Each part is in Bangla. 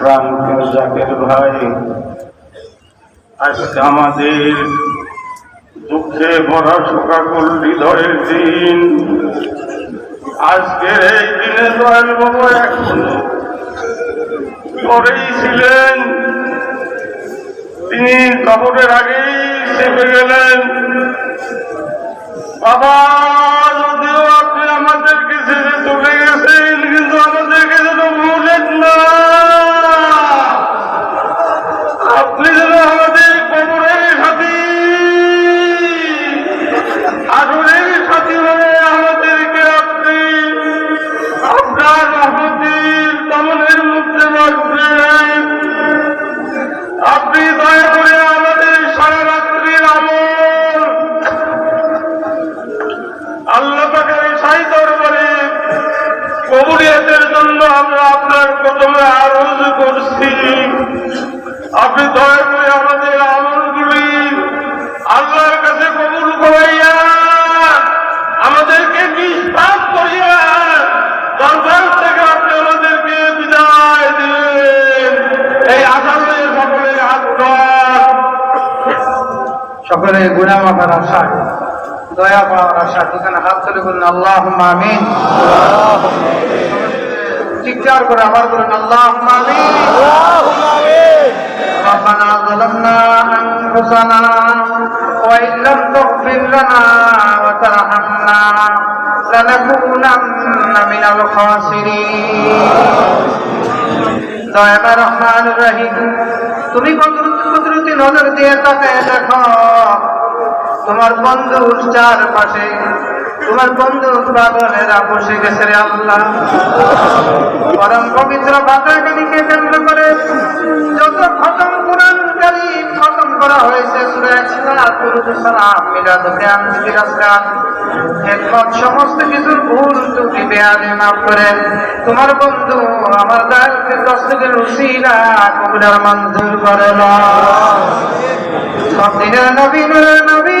ভাই? আমাদের দুঃখে ভরা শোকাকুল হৃদয়ের দিন। আজকের এই দিনে দয়াল বাবু এখনও করেই ছিলেন। তিনি কবরের আগেই চেপে গেলেন। বাবা, যদিও আপনি আমাদেরকে ছেড়ে চলে গেছেন, কিন্তু সকলে গুণা মাফার আশা দয়া পাওয়ার আশা দুখানে হাত তুলে বলুন আল্লাহ আমিন চিৎকার করে আবার বলুন আল্লাহ আমিন ربنا ظلمنا أنفسنا وإن لم تغفر لنا وترحمنا لنكونن من الخاسرين দয়াবা রহমান রহিম তুমি কুদরত কুদরতি নজর দিয়ে তাকে দেখো, তোমার বন্ধুর চারপাশে, তোমার বন্ধু বাদলেরা বসে গেছে রে আল্লাহ। পরম পবিত্র বাতাকালীকে কেন্দ্র করে যত খতম কোরআন কারীম খতম করা হয়েছে দুরূদ সালাম মিলাদ খেদমত সমস্ত কিছুর ভুল তুমি বেয়াদে মাফ করে। তোমার বন্ধু আমার দায়কে দস্তকের উসিলা কবুলার মঞ্জুর করে। না সব দিনের নবী নূরের নবী।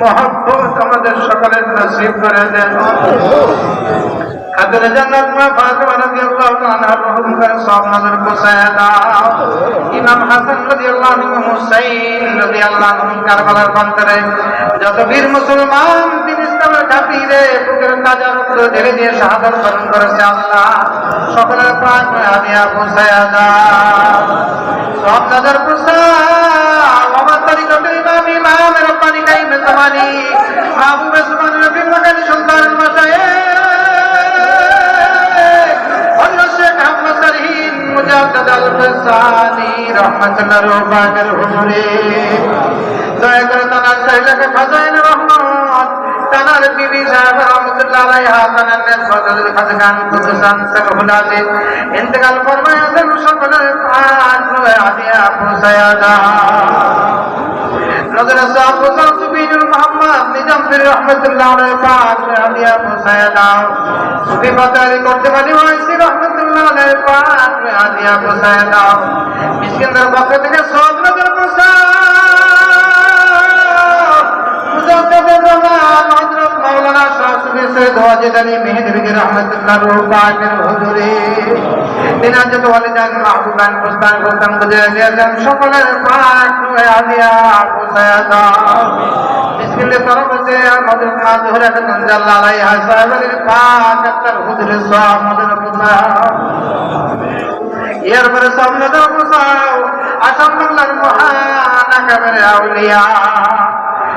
মহব্বত আমাদের সকলের নসিব করে দেন। খাতুন জান্নাত মা ফাতিমা রাদিয়াল্লাহু তাআলা রহম করে সব নজর বসায় দাও। ইমাম হাসান রাদিয়াল্লাহু আনহু, হুসাইন রাদিয়াল্লাহু আনহু কারবালার যত বীর মুসলমান দিন ইসলামের খাতিরে বুকের তাজা রক্ত ঢেলে দিয়ে শাহাদাত বরণ করেছে আল্লাহ। সকলের প্রাণ হাদিয়া বসায় সব নজর রব্বানি কাইম জামানি আবু বেসমান রবি মাকানি সন্তান মাসায়ে। অন্য শেখ আহমদ সারহিন মুজাদ্দাদ আল ফসানি রহমাতুল্লাহ রুবানের হুজুরে দয়া করে তানার সাইলাকে ফাজাইন রহমান তানার বিবি সাহেব রহমতুল্লাহ আলাইহা তানার সকলের রয়ে হাদিয়া পৌঁছায়া নজর সাহেব হোসেন সুবিনুল মোহাম্মদ নিজাম ফির রহমতুল্লাহ আলাইহি পাক হাদিয়া পৌঁছায়া দাও সুফি বাজারি করতে পারি ওয়াইসি রহমতুল্লাহ আলাইহি পাক হাদিয়া পৌঁছায়া দাও মিসকিনদের পক্ষ থেকে সব নজর পৌঁছাও সৈয়দ ওয়াজিদ আলী মেহেদবী রহমতুল্লাহ পাকের হুজুরে। দিনাজত আসাম বাংলার মহান একেবারে আউলিয়া।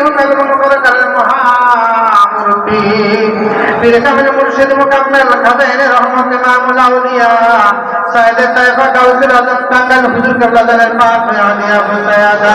মোকাবিল করেন মহামুরব্বী পীর কাবিল মুর্শিদ মোকাবিল খাদেন রহমত ইমামুল আউলিয়া সাইদে সাইফা গাউসুল আজম টাঙ্গাইল হুজুর কাবলা জানের পাক আলিয়া মুসায়াদা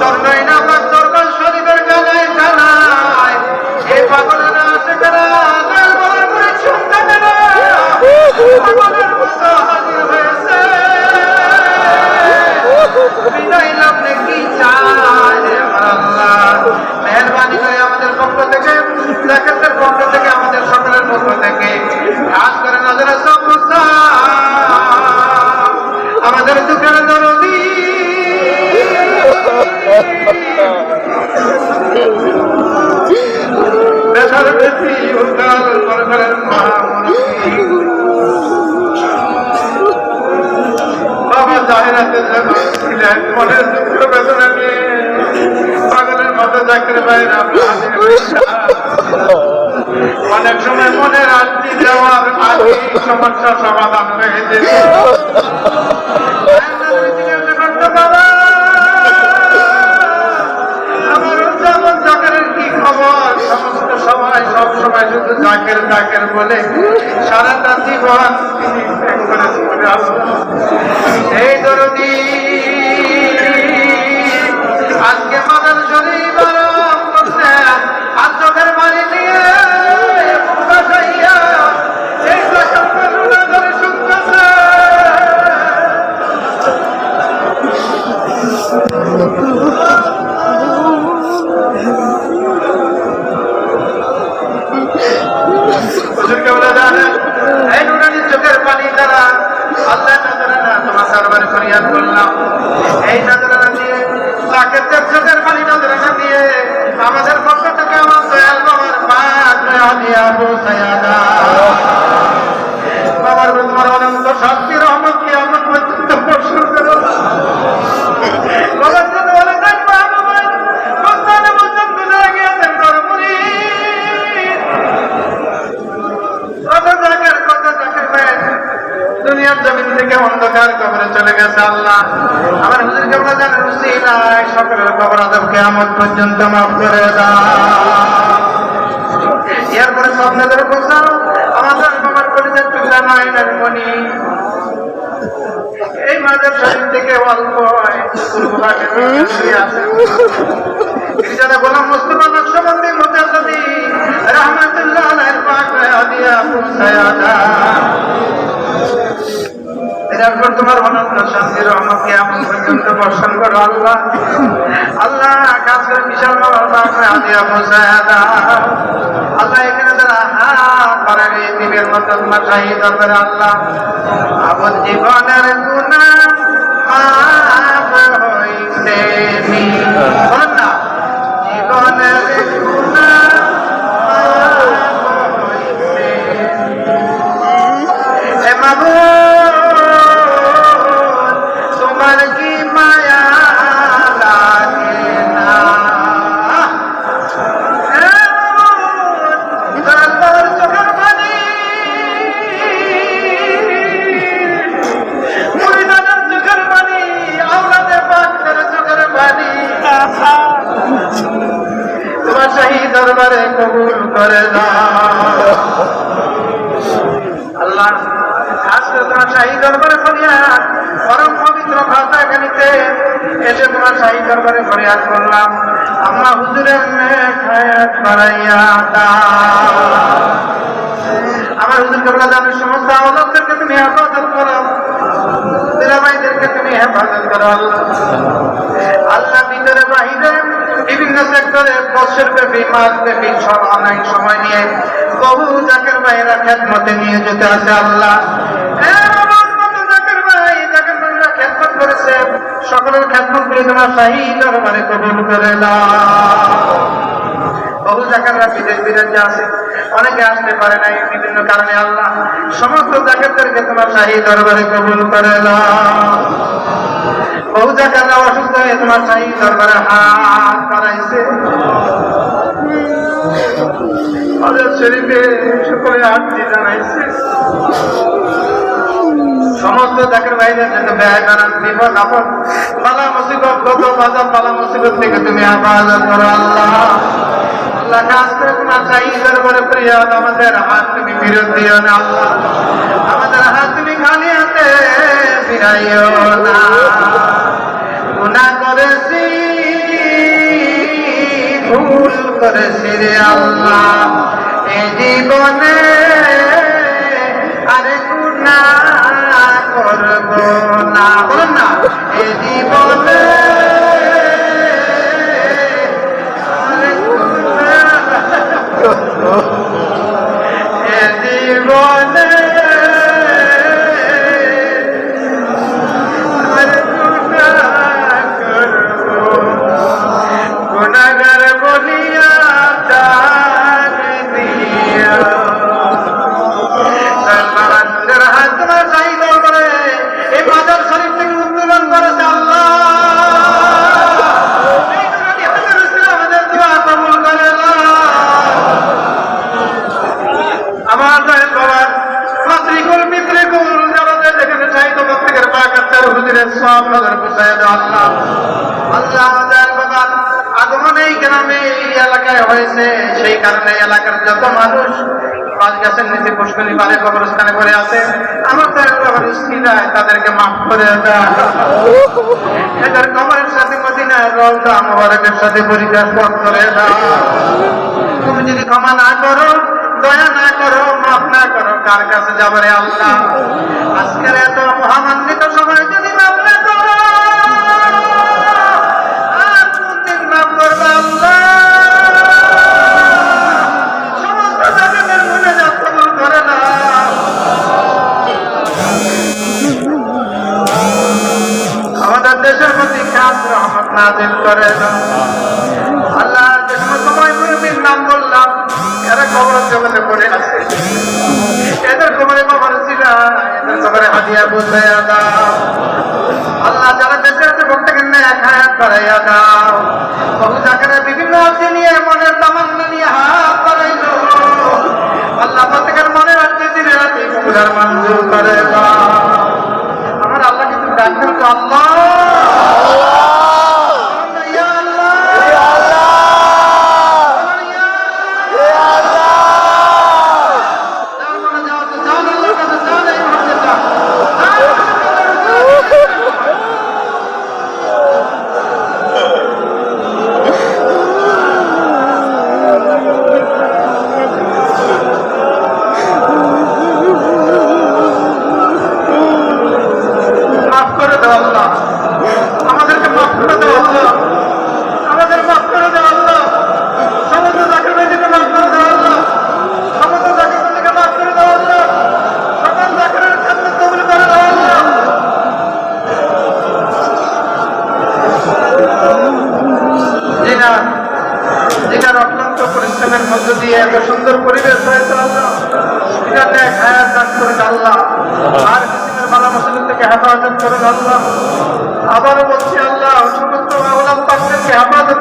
চন্দ্রই না অনেক সময় মনের আত্মি দেওয়ার আগে সমস্যা সমাধান হয়ে যেত সময় সব সময় শুধু জাকের বলে সারাটা জীবন তিনি ত্যাগ করে চলে এই দরদি আজকে মাদার শরীফ এই মাঝের শরীর থেকে অল্প গোলাম মুস্তফা নকশবন্দি মুজাদ্দিদি রহমাতুল্লাহ পাক হাদিয়া পৌঁছায়া দাও এরপর তোমার অনন্ত শান্তি, রহমত কেমন পর্যন্ত বর্ষণ করো আল্লাহ। আল্লাহ কাজ করে বিশাল পৌঁছায়া আল্লাহ এখানে যারা হাত এই মতো তোমার শাহী দরবারে আল্লাহ। জীবনের গুণা জীবনের দরবারে ফরিয়াদ করলাম। আম্মা হুজুরের মেয়ে খায়াত বাড়াইয়া আমার হুজুর কেবলা জানের সমস্ত আওলাদদেরকে তুমি হেফাজত করো। দিলামাইদেরকে তুমি হেফাজত করো। আল্লাহ আল্লাহ ভিতরে বাহিরে বিভিন্ন সেক্টরে বছর ব্যাপী মাস ব্যাপী সব অনেক সময় নিয়ে বহু জাকের ভাইয়েরা খেদমতে নিয়ে যেতে আছে আল্লাহ। সকলের খেদমত করে তোমার শাহী দরবারে কবুল করে। বহু জাকাতরা বিদেশ বিদেশে আছে অনেকে আসতে পারে নাই, বিভিন্ন কারণে আল্লাহ সমস্ত জাকাতদেরকে তোমার শাহী দরবারে কবুল করে বহু জাকাতরা অসুস্থ হয়ে তোমার শাহী দরবারে হাত বাড়াইছে। হযরত শরীফে সকলে আরতি জানাইছে। সমস্ত জাকের ভাইদের যত ব্যয় করান বিপদ আপদ বালা মুসিবত কত বাজার বালা মুসিবত থেকে তুমি আবাদ করো, আল্লাহ। করে আমাদের হাত তুমি আল্লাহ। আমাদের হাত তুমি খালি না। ভুল আল্লাহ। জীবনে না বলুন সেই কারণে এলাকার যত মানুষ পাঁচ গাছের নিচে পারে কবরস্থানে আছে আমার তো তাদেরকে মাফ করে এদের কবরের সাথে সাথে পরিকার পথ করে তুমি যদি ক্ষমা না করো, দয়া না করো, মাফ না করো, কার কাছে যাবে রে আল্লাহ? আজকের এত মহামান্বিত সময় যদি মাফ না করো, আর কোনদিন মাফ করবে আল্লাহ যে নাম বললাম আল্লাহ যারা দেশে আছে জায়গায় বিভিন্ন অর্থে নিয়ে মনের তামান্না নিয়ে আল্লাহ প্রত্যেকের মনের অর্থে দিনে রাতে কবুলার মঞ্জুর করে দাও। আমার আল্লাহ কিন্তু ডাকতেন তো আল্লাহ।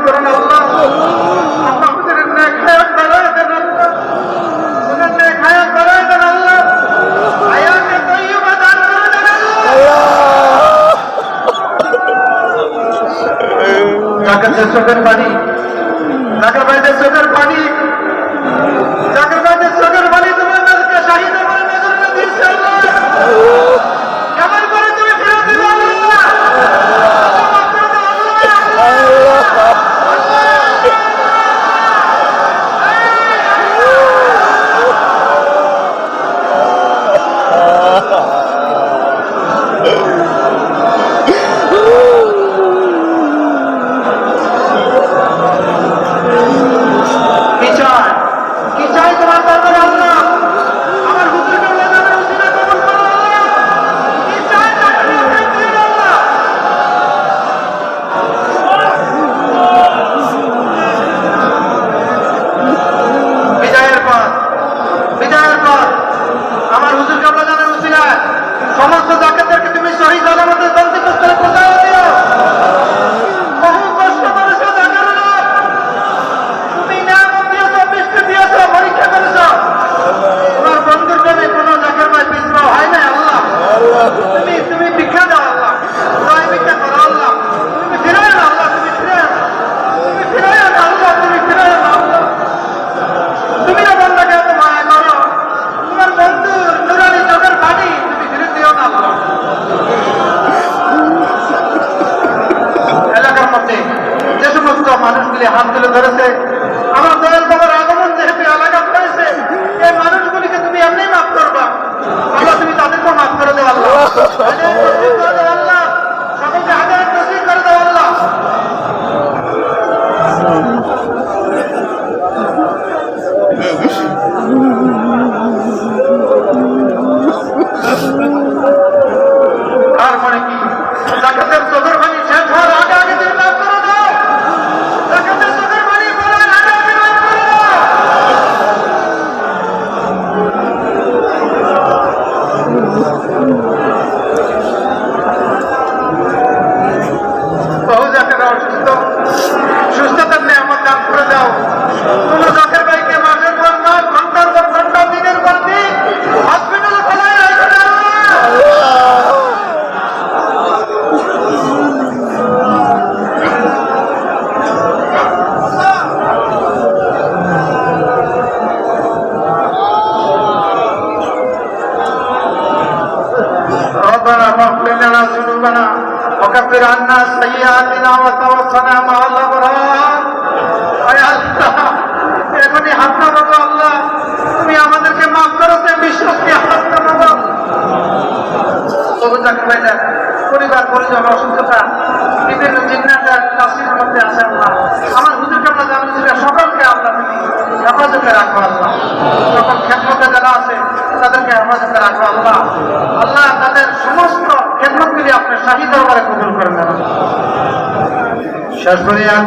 করেন আল্লাহ। আল্লাহ ওদের নেক হায়াত বাড়ায় দেন আল্লাহ। ওদের নেক হায়াত বাড়ায় দেন আল্লাহ। হায়াতে তৈয়বা দান করে দেন আল্লাহ। জাকাতের চোখের পানি। জাকার ভাইদের চোখের পানি। পরিবার, পরিজন, অসুস্থতা, বিভিন্ন আমার আমরা জানি সকলকে হেফাজতে আল্লাহ। খেদমতে যারা আছে, তাদেরকে হেফাজতে আল্লাহ। আল্লাহ তাদের সমস্ত আপনার শাহী দরবারে কবুল করে শেষ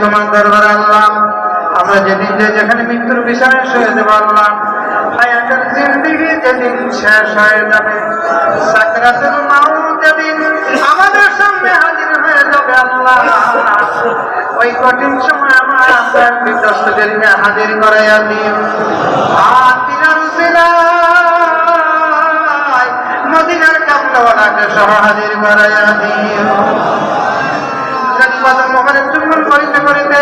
তোমার দরবারে আল্লাহ, আমরা যেদিন যে যেখানে মৃত্যুর বিষয়ে শুয়ে দেবো আল্লাহ যেদিন শেষ হয়ে যাবে। সাকরাতুল মাউত যেদিন আমাদের সামনে হাজির হয়ে যাবে আল্লাহ। ওই কঠিন সময় আমার হাজির করাইয়া তিনার মদিনার কামলাওয়ালাকে সহ হাজির করাইয়া চুম্বন করিতে করিতে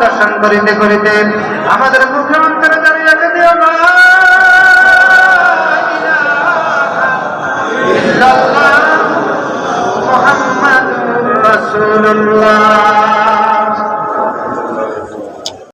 দর্শন করিতে করিতে আমাদের মুখে দাঁড়িয়ে রেখে রসুল্লাহ